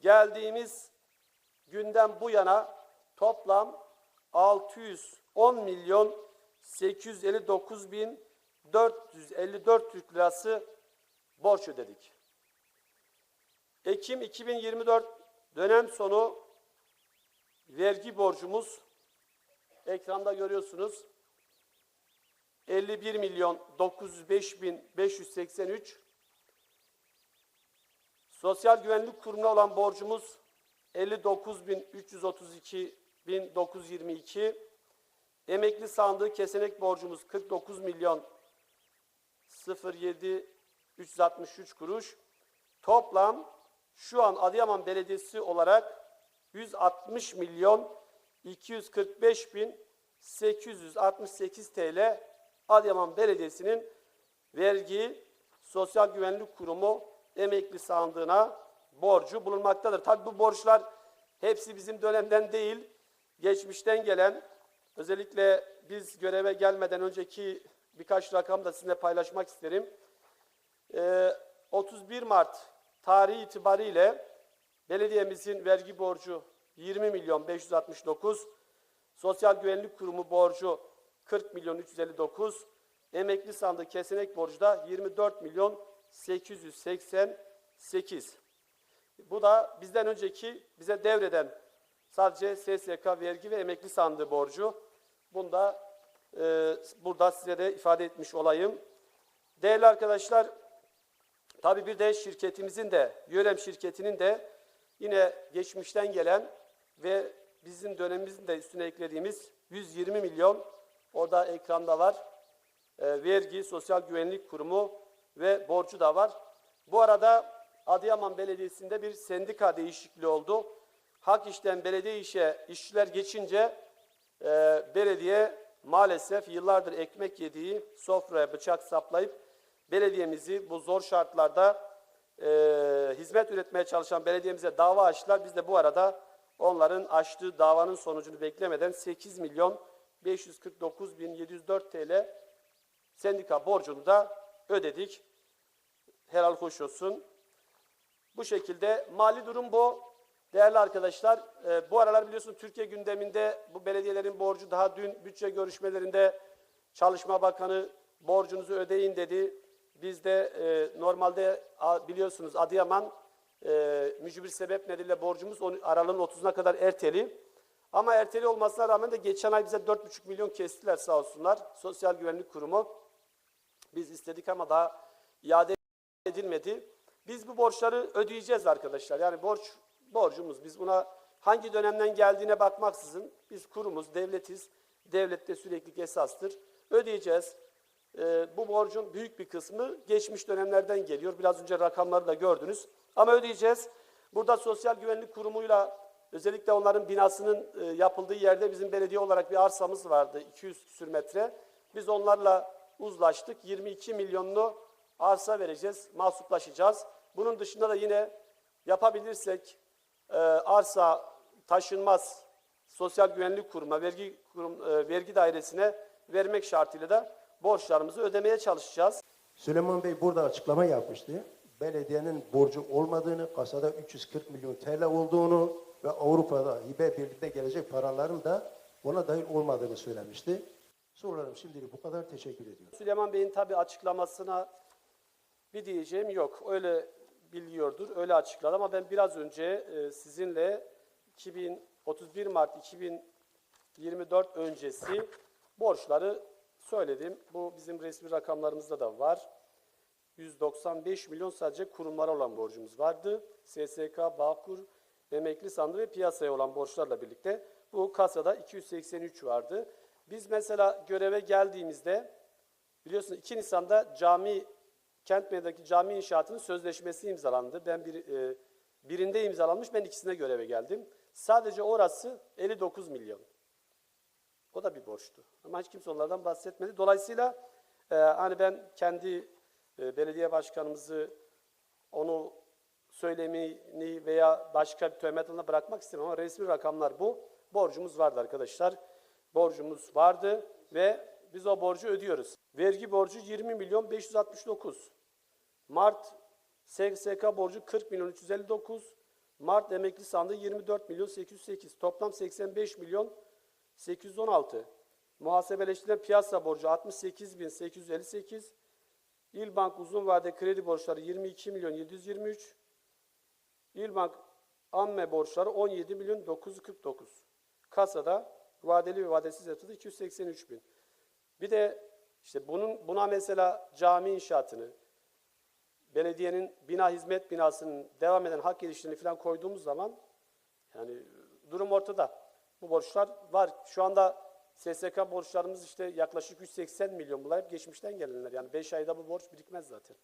geldiğimiz günden bu yana toplam 610 milyon 859 bin 454 Türk lirası borç ödedik. Ekim 2024 dönem sonu vergi borcumuz ekranda görüyorsunuz 51 milyon 905 bin 583 Sosyal Güvenlik Kurumu'na olan borcumuz 59 bin 332 bin 922 Emekli sandığı kesenek borcumuz 49 milyon 07 363 kuruş. Toplam şu an Adıyaman Belediyesi olarak 160 milyon 245 bin 868 TL Adıyaman Belediyesi'nin vergi, Sosyal Güvenlik Kurumu emekli sandığına borcu bulunmaktadır. Tabii bu borçlar hepsi bizim dönemden değil, geçmişten gelen, özellikle biz göreve gelmeden önceki birkaç rakam da sizinle paylaşmak isterim. Ee, 31 Mart tarihi itibariyle belediyemizin vergi borcu 20 milyon 569, Sosyal Güvenlik Kurumu borcu 40 milyon 359, emekli sandığı kesenek borcu da 24 milyon 888. Bu da bizden önceki bize devreden sadece SSK vergi ve emekli sandığı borcu. Bunu da e, burada size de ifade etmiş olayım. Değerli arkadaşlar, tabii bir de şirketimizin de, Yörem şirketinin de yine geçmişten gelen ve bizim dönemimizin de üstüne eklediğimiz 120 milyon, orada ekranda var, e, vergi, sosyal güvenlik kurumu ve borcu da var. Bu arada Adıyaman Belediyesi'nde bir sendika değişikliği oldu. Hak işten belediye işe işçiler geçince e, belediye maalesef yıllardır ekmek yediği sofraya bıçak saplayıp belediyemizi bu zor şartlarda e, hizmet üretmeye çalışan belediyemize dava açtılar. Biz de bu arada onların açtığı davanın sonucunu beklemeden 8 milyon 549 bin 704 TL sendika borcunu da ödedik. Helal hoş olsun. Bu şekilde mali durum bu. Değerli arkadaşlar, e, bu aralar biliyorsun Türkiye gündeminde bu belediyelerin borcu daha dün bütçe görüşmelerinde Çalışma Bakanı borcunuzu ödeyin dedi. Biz de e, normalde a, biliyorsunuz Adıyaman e, mücbir sebep nedeniyle borcumuz on- aralığın 30'una kadar erteli. Ama erteli olmasına rağmen de geçen ay bize 4,5 milyon kestiler sağ olsunlar. Sosyal Güvenlik Kurumu. Biz istedik ama daha iade edilmedi. Biz bu borçları ödeyeceğiz arkadaşlar. Yani borç borcumuz. Biz buna hangi dönemden geldiğine bakmaksızın biz kurumuz, devletiz. Devlette süreklilik esastır. Ödeyeceğiz. Ee, bu borcun büyük bir kısmı geçmiş dönemlerden geliyor. Biraz önce rakamları da gördünüz. Ama ödeyeceğiz. Burada Sosyal Güvenlik Kurumu'yla özellikle onların binasının e, yapıldığı yerde bizim belediye olarak bir arsamız vardı. 200 küsür metre. Biz onlarla uzlaştık. 22 milyonlu arsa vereceğiz, mahsuplaşacağız. Bunun dışında da yine yapabilirsek e, arsa taşınmaz Sosyal Güvenlik Kurumu'na, vergi, kurum, e, vergi dairesine vermek şartıyla da borçlarımızı ödemeye çalışacağız. Süleyman Bey burada açıklama yapmıştı. Belediyenin borcu olmadığını, kasada 340 milyon TL olduğunu ve Avrupa'da hibe birlikte gelecek paraların da ona dahil olmadığını söylemişti. Sorularım şimdilik bu kadar. Teşekkür ediyorum. Süleyman Bey'in tabi açıklamasına bir diyeceğim yok. Öyle biliyordur, öyle açıkladı ama ben biraz önce e, sizinle 2031 Mart 2024 öncesi borçları söyledim. Bu bizim resmi rakamlarımızda da var. 195 milyon sadece kurumlara olan borcumuz vardı. SSK, Bağkur, emekli sandığı ve piyasaya olan borçlarla birlikte bu kasada 283 vardı. Biz mesela göreve geldiğimizde biliyorsunuz 2 Nisan'da cami kent meydandaki cami inşaatının sözleşmesi imzalandı. Ben bir, e, birinde imzalanmış, ben ikisine göreve geldim. Sadece orası 59 milyon. O da bir borçtu. Ama hiç kimse onlardan bahsetmedi. Dolayısıyla e, hani ben kendi e, belediye başkanımızı onu söylemini veya başka bir töhmet bırakmak istemem ama resmi rakamlar bu. Borcumuz vardı arkadaşlar. Borcumuz vardı ve biz o borcu ödüyoruz. Vergi borcu 20 milyon 569. Mart SSK borcu 40 milyon 359. Mart emekli sandığı 24 milyon 808. Toplam 85 milyon 816. Muhasebeleştirilen piyasa borcu 68 bin 858. İlbank uzun vade kredi borçları 22 milyon 723. İlbank amme borçları 17 milyon 949. Kasada vadeli ve vadesiz yatılı 283 bin. Bir de işte bunun buna mesela cami inşaatını, belediyenin bina hizmet binasının devam eden hak gelişlerini falan koyduğumuz zaman yani durum ortada. Bu borçlar var. Şu anda SSK borçlarımız işte yaklaşık 180 milyon. Bunlar hep geçmişten gelenler. Yani 5 ayda bu borç birikmez zaten.